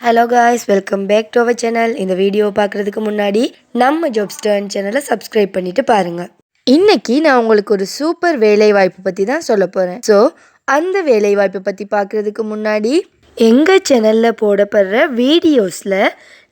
Hello guys welcome back to our channel இந்த video பார்க்குறதுக்கு முன்னாடி நம்ம ஜாப் ஸ்டர்ன் சேனலை சப்ஸ்கிரைப் பண்ணிட்டு பாருங்க. இன்னைக்கு நான் உங்களுக்கு ஒரு சூப்பர் வேலை வாய்ப்பு பற்றி தான் சொல்ல போகிறேன் ஸோ அந்த வேலை வாய்ப்பை பற்றி பார்க்குறதுக்கு முன்னாடி எங்கள் சேனலில் போடப்படுற வீடியோஸில்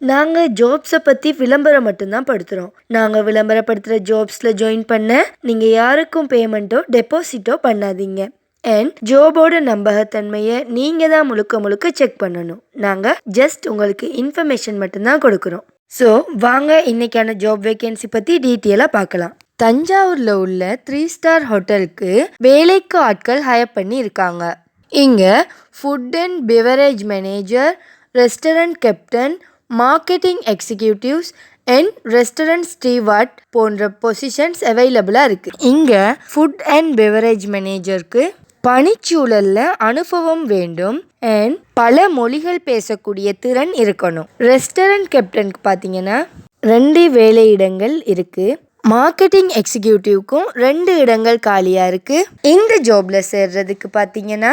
நாங்கள் ஜாப்ஸை பற்றி விளம்பரம் மட்டும்தான் படுத்துகிறோம் நாங்கள் விளம்பரப்படுத்துகிற ஜாப்ஸில் ஜாயின் பண்ண நீங்கள் யாருக்கும் பேமெண்ட்டோ டெபாசிட்டோ பண்ணாதீங்க. அண்ட் ஜோபோட நம்பகத்தன்மையை நீங்கள் தான் முழுக்க முழுக்க செக் பண்ணணும். நாங்கள் ஜஸ்ட் உங்களுக்கு இன்ஃபர்மேஷன் மட்டும்தான் கொடுக்குறோம். ஸோ வாங்க இன்னைக்கான ஜாப் வேகன்சி பற்றி டீட்டெயிலாக பார்க்கலாம். தஞ்சாவூரில் உள்ள த்ரீ ஸ்டார் ஹோட்டலுக்கு வேலைக்கு ஆட்கள் ஹயர் பண்ணி இருக்காங்க. இங்கே food and beverage manager restaurant captain marketing executives and restaurant steward போன்ற பொசிஷன்ஸ் அவைலபிளாக இருக்குது இங்கே ஃபுட் அண்ட் பெவரேஜ் மேனேஜருக்கு பணிச்சூழலில் அனுபவம் வேண்டும் அண்ட் பல மொழிகள் பேசக்கூடிய திறன் இருக்கணும். ரெஸ்டாரண்ட் கேப்டனுக்கு பார்த்தீங்கன்னா ரெண்டு வேலை இடங்கள் இருக்குது மார்க்கெட்டிங் எக்ஸிக்யூட்டிவ்க்கும் ரெண்டு இடங்கள் காலியாக இருக்குது இந்த ஜாப்பில் சேர்றதுக்கு பார்த்தீங்கன்னா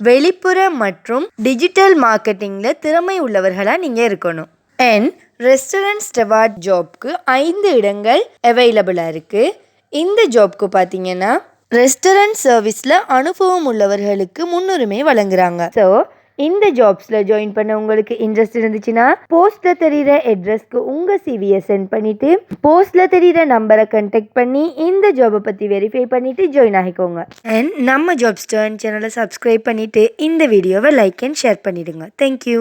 வெளிப்புற மற்றும் டிஜிட்டல் மார்க்கெட்டிங்கில் திறமை உள்ளவர்களாக நீங்கள் இருக்கணும். அண்ட் ரெஸ்டாரண்ட் ஸ்டெவார்ட் ஜாப்க்கு ஐந்து இடங்கள் அவைலபிளாக இருக்குது இந்த ஜாப்க்கு பார்த்தீங்கன்னா ரெஸ்டாரண்ட் சர்வீஸில் அனுபவம் உள்ளவர்களுக்கு முன்னுரிமை வழங்குறாங்க. ஸோ இந்த ஜாப்ஸில் ஜாயின் பண்ண உங்களுக்கு இன்ட்ரெஸ்ட் இருந்துச்சுன்னா போஸ்ட்டில் தெரிகிற அட்ரஸ்க்கு உங்கள் சிவியை சென்ட் பண்ணிவிட்டு போஸ்ட்டில் தெரிகிற நம்பரை கண்டெக்ட் பண்ணி இந்த ஜாபை பற்றி வெரிஃபை பண்ணிவிட்டு ஜாயின் ஆகிக்கோங்க. அண்ட் நம்ம ஜாப்ஸ் டர்ன் சேனலை சப்ஸ்கிரைப் பண்ணிவிட்டு இந்த வீடியோவை லைக் அண்ட் ஷேர் பண்ணிவிடுங்க தேங்க்யூ